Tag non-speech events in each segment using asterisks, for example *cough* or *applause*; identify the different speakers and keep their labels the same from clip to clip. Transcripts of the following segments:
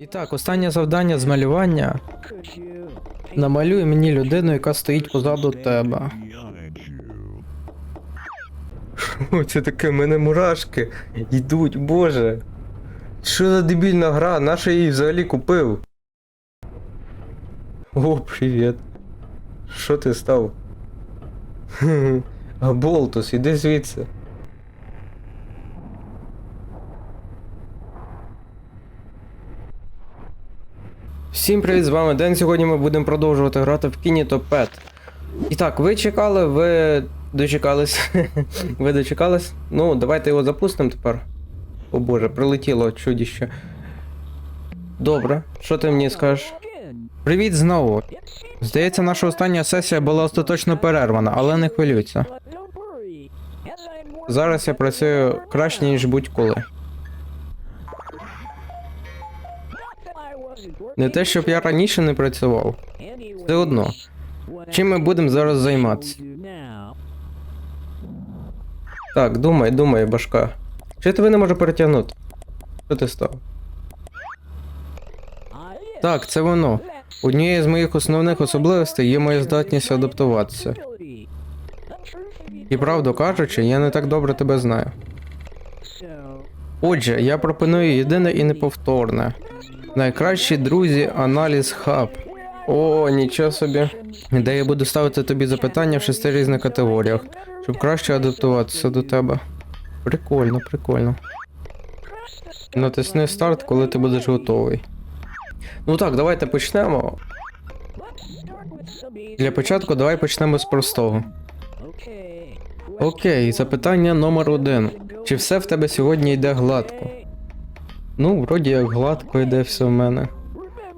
Speaker 1: І так, останнє завдання з малювання. Намалюй мені людину, яка стоїть позаду тебе. О, це таке, в мене мурашки йдуть, боже. Що за дебільна гра? Наша її взагалі купив? О, привіт. Що ти став? Болтус, іди звідси. Всім привіт, з вами Ден. Сьогодні ми будемо продовжувати грати в Кіні Топ Пет. І так, ви чекали, ви дочекались. *laughs* ви дочекались? Ну, давайте його запустимо тепер. О боже, прилетіло чудіще. Добре, що ти мені скажеш? Привіт знову. Здається, наша остання сесія була остаточно перервана, але не хвилюйся. Зараз я працюю краще, ніж будь-коли. Не те, щоб я раніше не працював.
Speaker 2: Все одно.
Speaker 1: Чим ми будемо зараз займатися? Так, думай, думай, башка. Чи тебе не можу перетягнути? Що ти став? Так, це воно. Однією з моїх основних особливостей є моя здатність адаптуватися. І правду кажучи, я не так добре тебе знаю. Отже, я пропоную єдине і неповторне. Найкращі друзі аналіз хаб. О, нічого собі. Де я буду ставити тобі запитання в шести різних категоріях, щоб краще адаптуватися до тебе. Прикольно, прикольно. Натисни старт, коли ти будеш готовий. Ну так, давайте почнемо. Для початку давай почнемо з простого. Окей, запитання номер один. Чи все в тебе сьогодні йде гладко? Ну, вроді як гладко йде все в мене.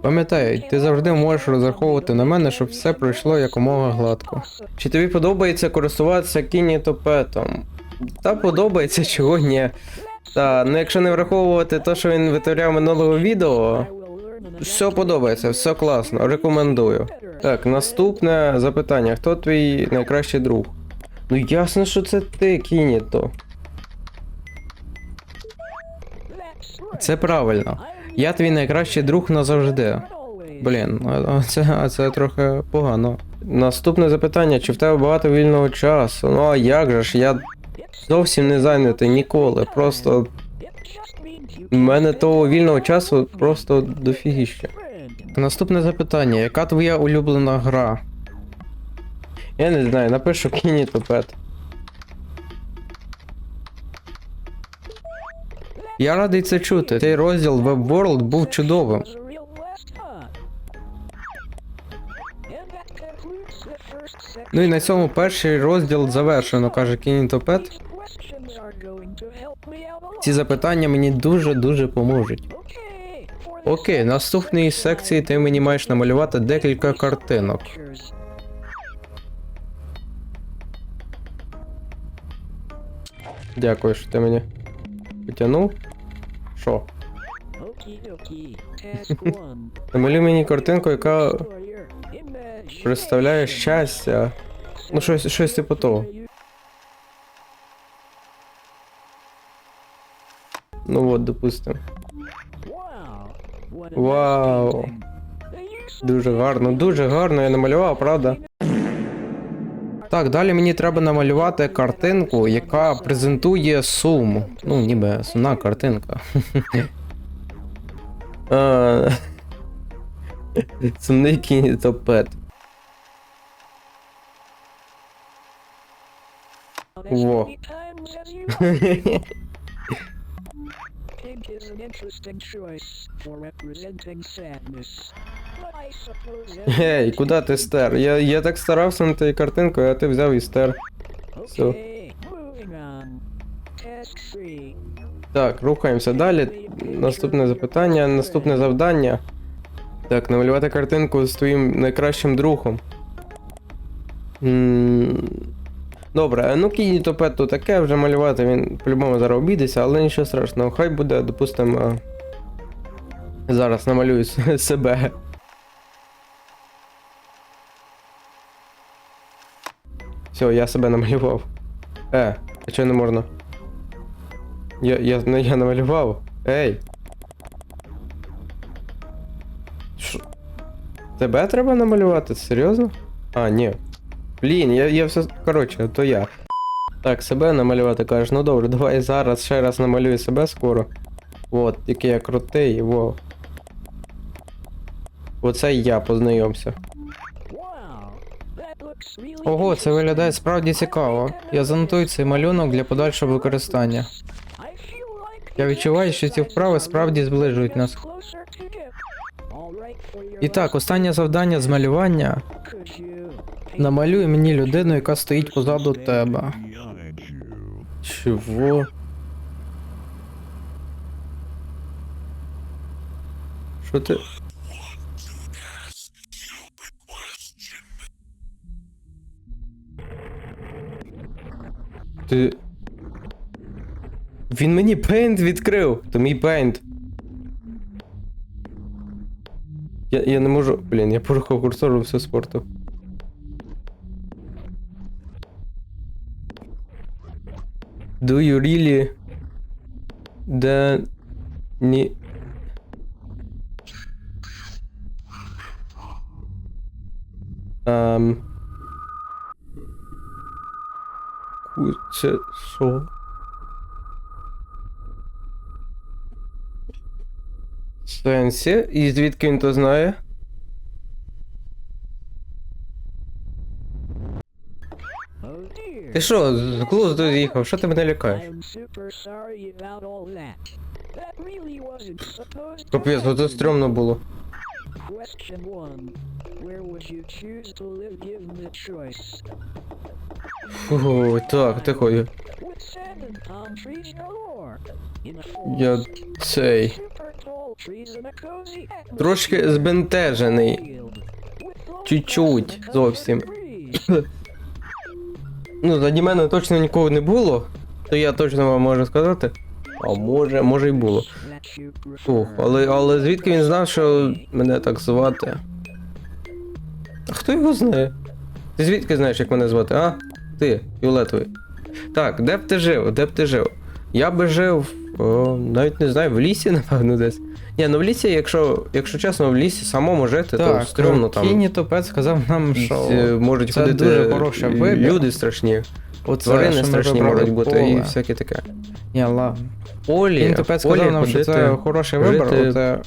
Speaker 1: Пам'ятай, ти завжди можеш розраховувати на мене, щоб все пройшло якомога гладко. Чи тобі подобається користуватися кінітопетом? Та подобається, *laughs* чого ні. Та, ну якщо не враховувати те, що він витворяв минулого відео, все подобається, все класно, рекомендую. Так, наступне запитання: хто твій найкращий друг? Ну ясно, що це ти, Кініто. Це правильно. Я твій найкращий друг назавжди. Блін, це, це трохи погано. Наступне запитання: чи в тебе багато вільного часу? Ну а як же ж? Я зовсім не зайнятий ніколи. Просто в мене того вільного часу просто дофігіще. Наступне запитання: яка твоя улюблена гра? Я не знаю, напишу Кіні Топет. Я радий це чути. Цей розділ Web World був чудовим. Ну і на цьому перший розділ завершено, каже Кіні Топет. Ці запитання мені дуже-дуже поможуть. Окей, наступній секції ти мені маєш намалювати декілька картинок. Дякую, що ти мені потягнув. Що? *laughs* Намалюй мені картинку, яка представляє щастя. Ну, щось, щось типу того. Ну от, допустим. Вау. Дуже гарно, дуже гарно я намалював, правда? Так, далі мені треба намалювати картинку, яка презентує суму. Ну, ніби сумна картинка. *laughs* Сумний кінітопет. Во.
Speaker 2: Pink is an interesting choice for representing sadness.
Speaker 1: Гей, куди ти стер? Я, я так старався над тією картинкою, а ти взяв і стер. Все.
Speaker 2: Okay, moving on. Task 3.
Speaker 1: Так, рухаємося далі. Наступне запитання, наступне завдання. Так, намалювати картинку з твоїм найкращим другом. М, Добре, ну кінь топет то таке вже малювати, він по-любому зараз обійдеться, але нічого страшного. Хай буде, допустимо. Зараз намалюю себе. Все, я себе намалював. Е, а чого не можна? Я, я, ну, я намалював. Ей. Що? Тебе треба намалювати? Серйозно? А, ні. Блін, я, я все. Коротше, то я. Так, себе намалювати кажеш. Ну добре, давай зараз ще раз намалюю себе скоро. От, який я крутий, во. Оце я познайомся. Ого, це виглядає справді цікаво. Я занотую цей малюнок для подальшого використання. Я відчуваю, що ці вправи справді зближують нас. І так, останнє завдання з малювання. Намалюй мені людину, яка стоїть позаду тебе. Чого? Що ти? Ти. Він мені пейнт відкрив. То мій пейнт. Я, я не можу. Блін, я порухав курсором все спорту. Do you really the не Ам Ку- Це що? Сенсі? І звідки він то знає?
Speaker 2: Oh.
Speaker 1: Ти що, з глузду з'їхав? Що ти мене лякаєш? Капець, ну це стрьомно було.
Speaker 2: Question one. Where would you choose to live given the choice?
Speaker 1: Ой, так, тихо. я- цей. Трошки збентежений. Чуть-чуть, зовсім. *coughs* Ну, заді мене точно нікого не було, то я точно вам можу сказати. А може, може й було. Фух, але, але звідки він знав, що мене так звати? А хто його знає? Ти звідки знаєш, як мене звати, а? Ти, Фіолетовий. Так, де б ти жив? Де б ти жив? Я би жив. О, навіть не знаю, в лісі, *laughs* напевно, десь. Ні, ну в лісі, якщо, якщо чесно, в лісі самому жити, то стрьомно там.
Speaker 3: Кіні Топець сказав нам, що
Speaker 1: Можуть
Speaker 3: це
Speaker 1: ходити
Speaker 3: дуже хороший вибір.
Speaker 1: люди страшні,
Speaker 3: оце,
Speaker 1: тварини
Speaker 3: що ми
Speaker 1: страшні
Speaker 3: вибрали
Speaker 1: можуть бути
Speaker 3: поле.
Speaker 1: і всяке таке.
Speaker 3: Ні, ладно.
Speaker 1: Полі,
Speaker 3: Кіні Топець
Speaker 1: полі
Speaker 3: сказав нам, що
Speaker 1: ходити,
Speaker 3: це хороший вибір,
Speaker 1: жити-
Speaker 3: оце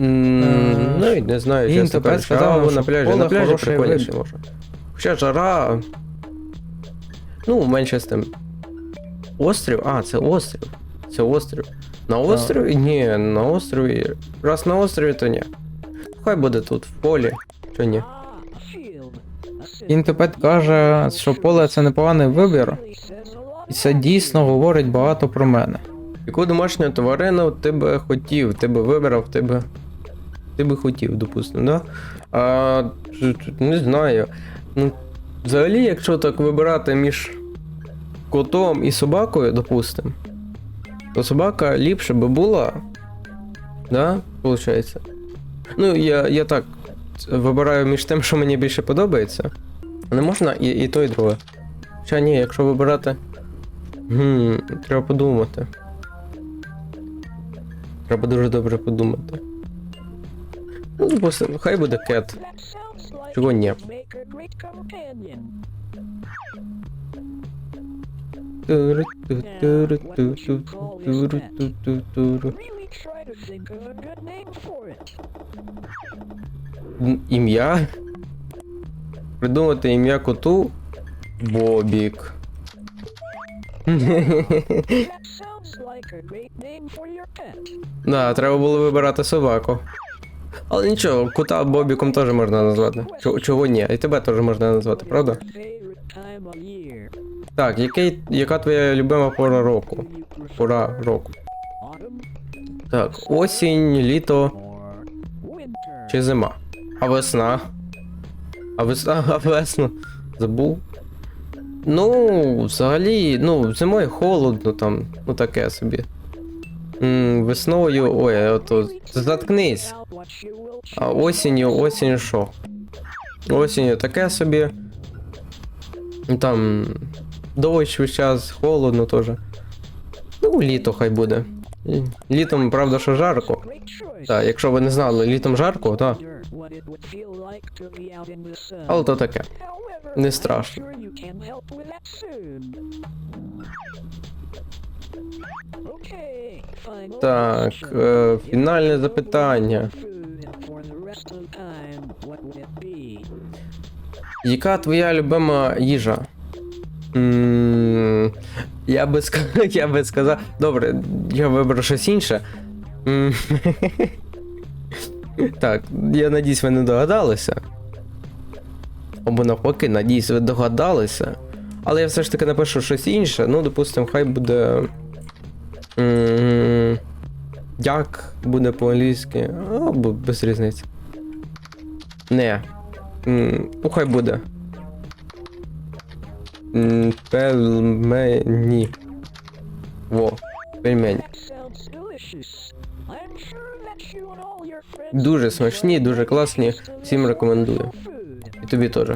Speaker 1: М,
Speaker 3: Е,
Speaker 1: Ну, і не знаю,
Speaker 3: Він
Speaker 1: чесно
Speaker 3: тепер
Speaker 1: кажучи,
Speaker 3: сказав,
Speaker 1: а,
Speaker 3: що
Speaker 1: на пляжі,
Speaker 3: поле
Speaker 1: на пляжі
Speaker 3: хороший
Speaker 1: прикольніше
Speaker 3: вибір.
Speaker 1: може. Хоча жара. Ну, менше з тим. Острів? А, це острів. Це острів. На острові? Ні, на острові. Раз на острові, то ні. Хай буде тут, в полі. Чи ні?
Speaker 3: Топець каже, що поле це непоганий вибір, і це дійсно говорить багато про мене.
Speaker 1: Яку домашню тварину ти би хотів, ти би вибрав, ти би. Ти би хотів, допустимо, да? А, не знаю. Ну, взагалі, якщо так вибирати між котом і собакою, допустимо, то собака ліпше би була. Да? Получається. Ну, я, я так вибираю між тим, що мені більше подобається. Не можна і, і то, і друге. Хоча ні, якщо вибирати. Гм, треба подумати. Треба дуже добре подумати. Ну, допустимо, хай буде кет. Чого ні?
Speaker 2: Make a great companion.
Speaker 1: Туру-ту-туру-ту-ту-туру-ту-туру.
Speaker 2: Really try to think of a good name for it.
Speaker 1: М, Ім'я? Придумати ім'я коту Бобік.
Speaker 2: That sounds like a great name for your pet.
Speaker 1: Да, треба було вибирати собаку. Але нічого, кота Бобіком теж можна назвати. Чого, ні? І тебе теж можна назвати, правда? Так, який, яка твоя любима пора року? Пора року. Так, осінь, літо чи зима? А весна? А весна, *laughs* а весна? Забув? Ну, взагалі, ну, зимою холодно там, ну таке собі. М, весною, ой, ото, заткнись. А осінню, осінь що? Осінню таке собі. Там дощ весь час, холодно теж. Ну, літо хай буде. Літом, правда, що жарко. Так, якщо ви не знали, літом жарко, так. Але то таке. Не страшно. Так, е, фінальне запитання. Яка твоя любима їжа? я би сказав, *laughs* я би сказав. Добре, я виберу щось інше. *laughs* Так, я надіюсь, ви не догадалися. Або навпаки, надіюсь, ви догадалися. Але я все ж таки напишу щось інше. Ну, допустимо, хай буде. Як буде по-англійськи. Або без різниці. Не. Ну, хай буде. Пельмені. Во, пельмені. Дуже смачні, дуже класні. Всім рекомендую. І тобі теж.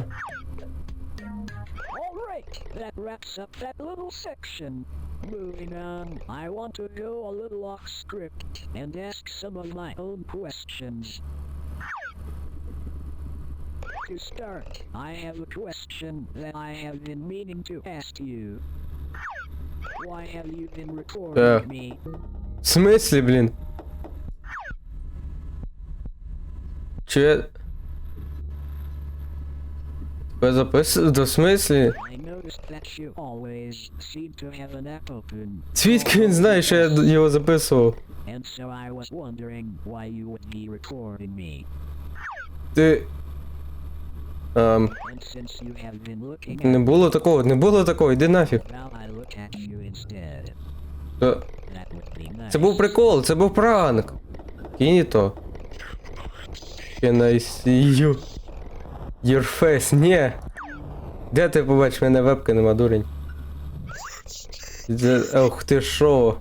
Speaker 2: All right, that wraps up that little section. Moving on, I want to go a little off script and ask some of my own questions. To start, I have a question that I have been meaning to ask you. Why have you been recording
Speaker 1: Uh.
Speaker 2: me?
Speaker 1: В смислі, блін? Чи
Speaker 2: To have an app open.
Speaker 1: Звідки він знає, що я його записував? Ти. Ем, не було такого, не було такого, йди нафіг.
Speaker 2: Nice.
Speaker 1: Це був прикол, це був пранк. Кинь і то. Can I see you? Your face, ні. Де ти побачиш, мене вебки нема, дурень. Ох ти шо.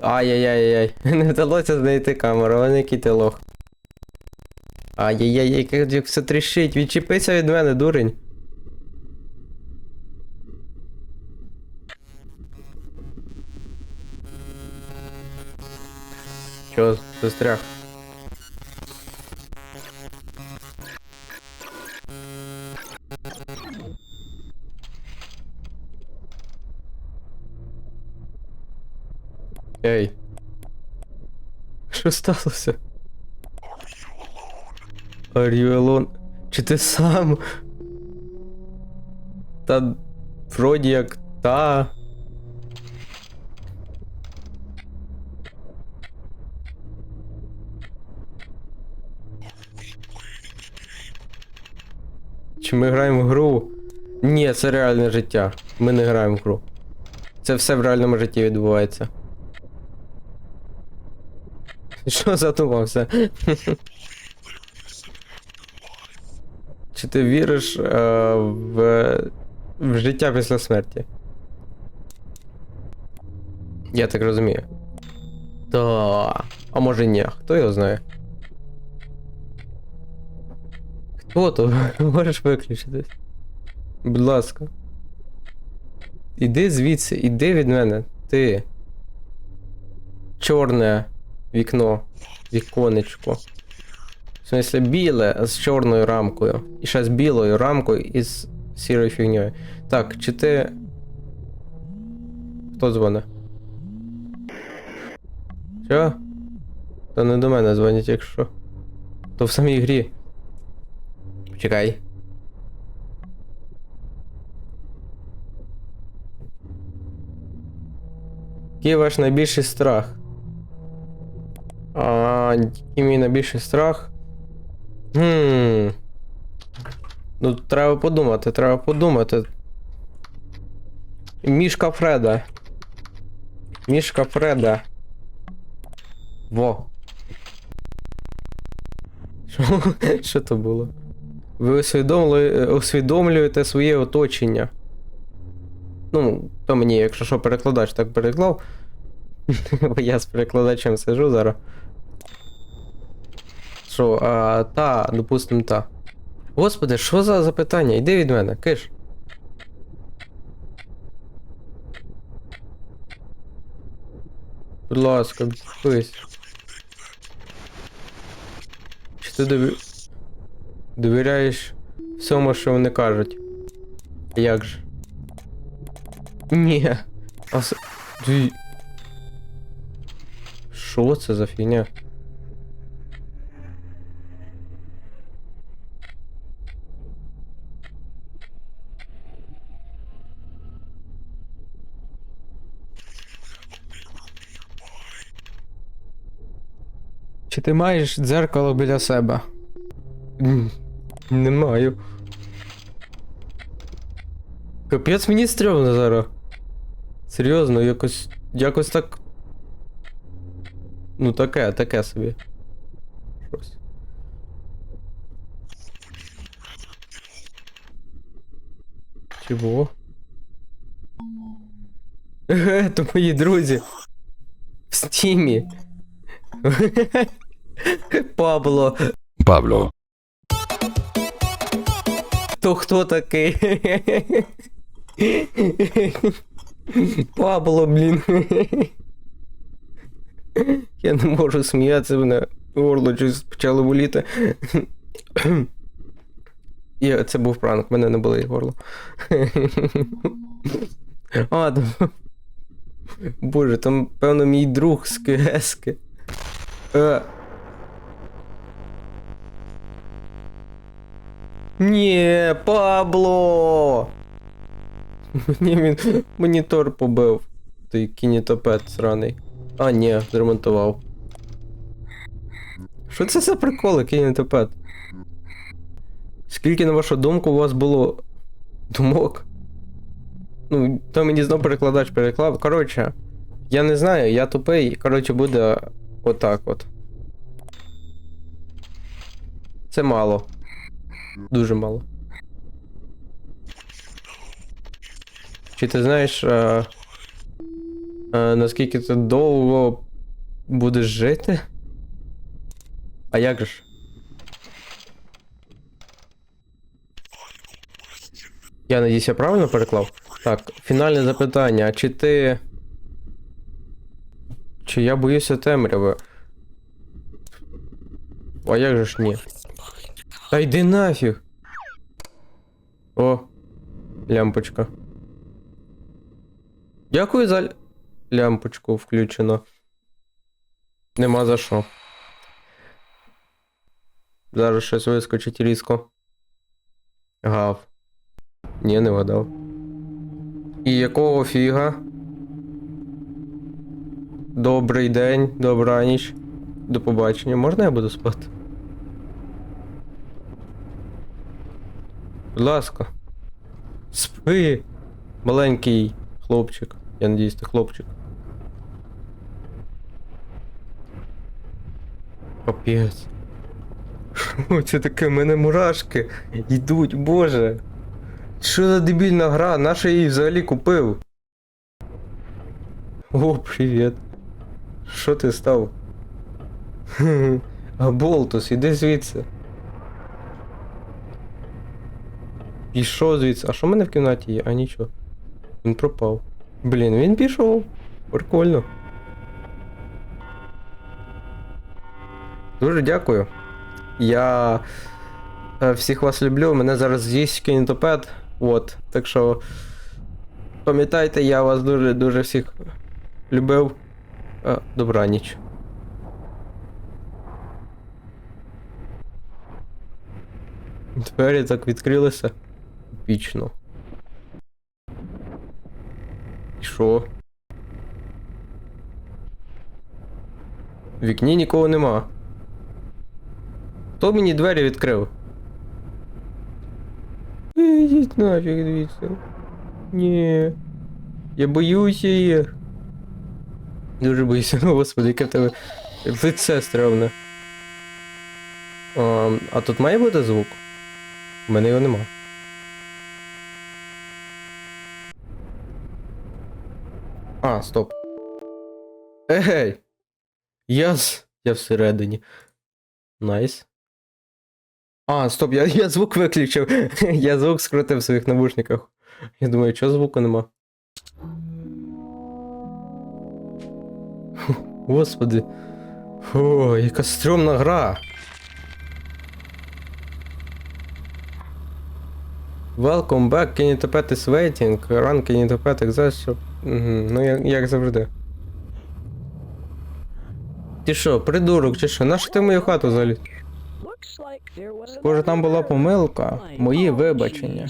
Speaker 1: Ай-яй-яй-яй. *laughs* Не вдалося знайти камеру, але який ти лох. Ай-яй-яй, як як все тріщить, відчепися від мене, дурень. Чо, застряг? Ей. Що сталося? Are you alone? Чи ти сам? Та вроді як та. Чи ми граємо в гру? Ні, це реальне життя. Ми не граємо в гру. Це все в реальному житті відбувається. Що задумався? Чи ти віриш е, в, в життя після смерті? Я так розумію. Та. А може ні, хто його знає? Хто то? *laughs* Можеш виключитись? Будь ласка. Іди звідси, іди від мене. Ти. Чорне вікно. Віконечко. В смысле, біле з чорною рамкою. І ще з білою рамкою і з сірою фігньою. Так, чи ти. Хто дзвонить? Що? Та не до мене дзвонять, якщо. То в самій грі. Чекай. Який ваш найбільший страх? А, який мій найбільший страх? Хм. Ну, треба подумати, треба подумати. Мішка Фреда. Мішка Фреда. Во. Що, *laughs* Що то було? Ви усвідомили, усвідомлюєте своє оточення. Ну, то мені, якщо що, перекладач так переклав. *laughs* Бо я з перекладачем сижу зараз. Що, а, та, допустим, та. Господи, що за запитання? Іди від мене, киш. Будь ласка, підпись. Чи ти дові... довіряєш всьому, що вони кажуть? Як же? Ні. А. Ти... Що це за фігня?
Speaker 3: Ти маєш дзеркало біля себе?
Speaker 1: Не маю. Капець мені стрьомно зараз. Серйозно, якось. якось так. Ну таке, таке собі. Щось. Чого? То мої друзі. В стімі. *laughs* Пабло.
Speaker 4: Pablo,
Speaker 1: То хто такий? Пабло, блін. Я не можу сміятися, мене горло щось почало боліти. І це був пранк, в мене не болить горло. А, там... Боже, там, певно, мій друг з КСки. *laughs* Ні, Пабло! Мені він монітор побив. Той кінітопед сраний. А, ні, зремонтував. Що це за приколи, кінітопед? Скільки, на вашу думку, у вас було думок? Ну, то мені знов перекладач переклав. Коротше, я не знаю, я тупий. Коротше, буде отак от. Це мало. Дуже мало. Чи ти знаєш, е, е, наскільки ти довго будеш жити? А як ж? Я надіюсь, я правильно переклав? Так, фінальне запитання. Чи ти. Чи я боюся темряви? А як же ж ні? Та йди нафіг. О, лямпочка. Дякую за лямпочку включено. Нема за що. Зараз щось вискочить різко. Гав. Ні, не вгадав. І якого фіга? Добрий день, добра ніч. До побачення. Можна я буду спати? Будь ласка. Спи. Маленький хлопчик. Я надіюсь, ти хлопчик. Капець. Що це таке? У мене мурашки йдуть, боже. Що за дебільна гра? Наша її взагалі купив? О, привіт. Що ти став? А Болтус, іди звідси. Пішов звідси. А що в мене в кімнаті є? А нічого. Він пропав. Блін, він пішов. Прикольно. Дуже дякую. Я е, всіх вас люблю. Мене зараз з'їсть кінетопед. От. Так що. Пам'ятайте, я вас дуже-дуже всіх любив. Е, Добраніч. Двері так відкрилися. Епічно. І що? В вікні нікого нема. Хто мені двері відкрив? Ідіть нафіг дивіться. Ні. Я боюся їх. Дуже боюся, *laughs* господи, яке в тебе лице стрьомне. А, а тут має бути звук? У мене його нема. А, стоп. Ей! Я. Я всередині. Найс. А, стоп, я, я звук виключив. *laughs* Я звук скрутив в своїх навушниках. Я думаю, чого звуку нема? Господи. Фу, яка стрьомна гра. Welcome back, tap is waiting. Run, you exhaust. Угу, ну як, як завжди. Ти що, придурок, чи що? Нащо ти в мою хату заліз? Схоже, там була помилка. Мої вибачення.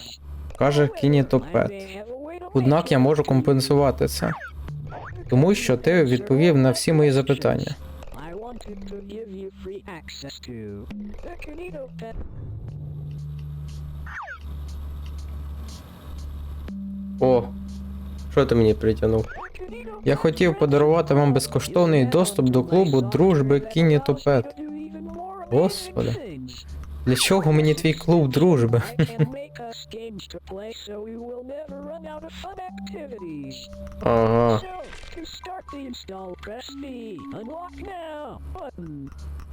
Speaker 1: Каже Кіні
Speaker 2: I
Speaker 1: Топет.
Speaker 2: may have a way to
Speaker 1: Однак я можу компенсувати це. Тому що ти відповів на всі мої запитання. О, що ти мені притягнув? Я хотів подарувати вам безкоштовний доступ до клубу дружби Кіні Топет. Господи. Для чого мені твій клуб дружби? Ага.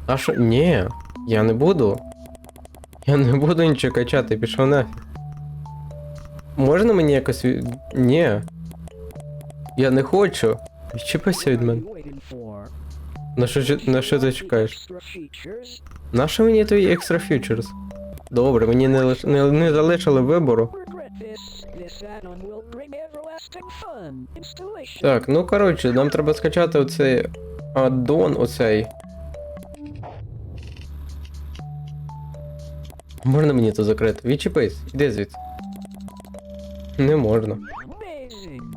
Speaker 1: А що? Ні, я не буду. Я не буду нічого качати, пішов нафіг. Можна мені якось. Ні. Я не хочу. Відчепися від мене. На що, на що ти чекаєш?
Speaker 2: Features?
Speaker 1: Нащо мені твій екстра фьючерс? Добре, мені не, лиш... не, не залишили вибору. Так, ну коротше, нам треба скачати оцей аддон, оцей. Можна мені це закрити? Відчепись, іди звідси. Не можна.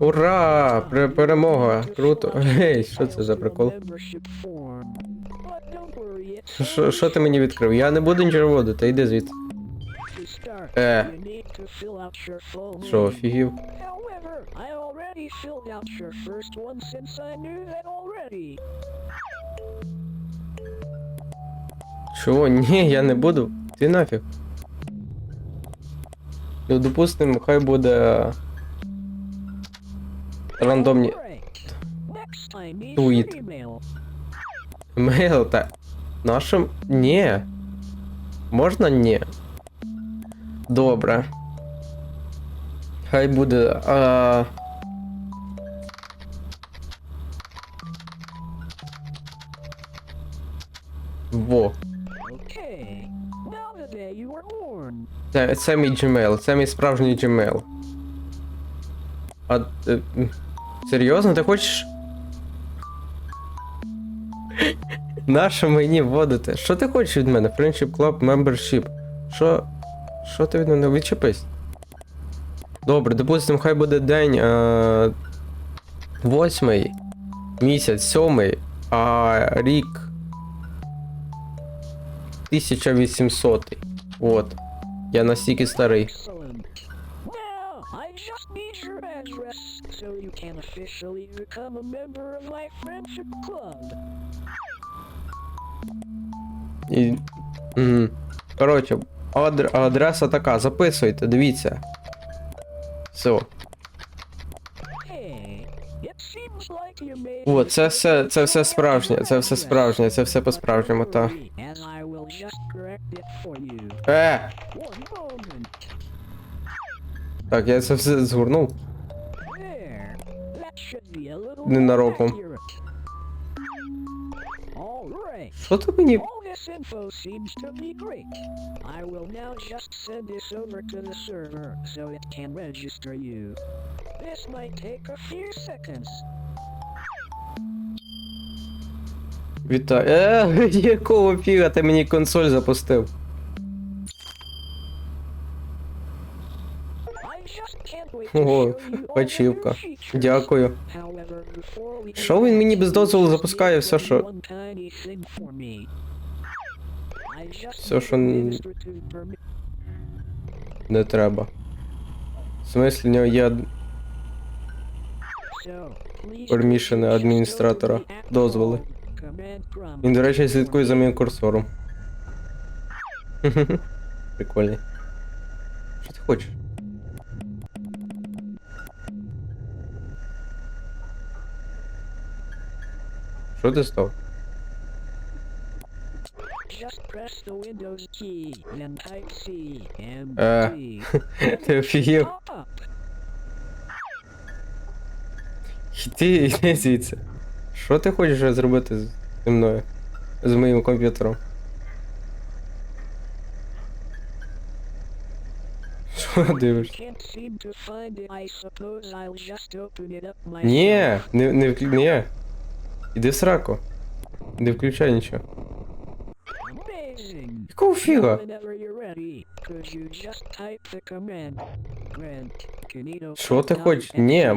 Speaker 1: Ура! Перемога! Круто. Гей, що це за прикол? Що- ти мені відкрив? Я не буду нічого вводити, йди звідси. Е. Що, офігів? Чого? Ні, я не буду. Ти нафіг. Ну, допустимо, хай буде. Рандомні.
Speaker 2: Alright. Next, I need
Speaker 1: Tweet.
Speaker 2: your email.
Speaker 1: Мейл та. Нашим. Ні. Можна ні. Добре. Хай буде. А... Во.
Speaker 2: Okay. Now the day you were born.
Speaker 1: Це, це мій Gmail, це мій справжній Gmail. А. серйозно, ти хочеш? Нащо мені вводити? Що ти хочеш від мене? Friendship Club Membership. Що. Що ти від мене відчепись? Добре, допустимо, хай буде день. Е... Восьмий. Місяць, сьомий, а рік. 1800. От. Я настільки старий.
Speaker 2: Can officially become a member of my friendship club.
Speaker 1: І... Угу. Коротше, адр... адреса така, записуйте, дивіться. Все. О, це все, це все справжнє, це все справжнє, це все по-справжньому, та. Е! Так, я це все згорнув. Ненароком. Що ти мені. Вітаю. Е, якого фіга ти мені консоль запустив?
Speaker 2: I just can't wait to
Speaker 1: Ого,
Speaker 2: features. *laughs*
Speaker 1: Дякую. Що він мені без дозволу запускає все, що. Все, що Не треба. В смислі, нього є
Speaker 2: switch
Speaker 1: адміністратора. Дозволи. Він, до речі, слідкує за моїм курсором. *laughs* Прикольний. Що ти хочеш? Що ти став? Е. Ти офігів? Іди, іди звідси. Що ти хочеш зробити зі мною? З моїм комп'ютером? Що. Ні, не, не вклю... Ні. Іди в сраку. Не включай нічого.
Speaker 2: Amazing.
Speaker 1: Якого фіга?
Speaker 2: Whenever you're ready, could you just type the command? Grant, Kinito,
Speaker 1: Що ти
Speaker 2: Python,
Speaker 1: хочеш? Ні,
Speaker 2: Enter.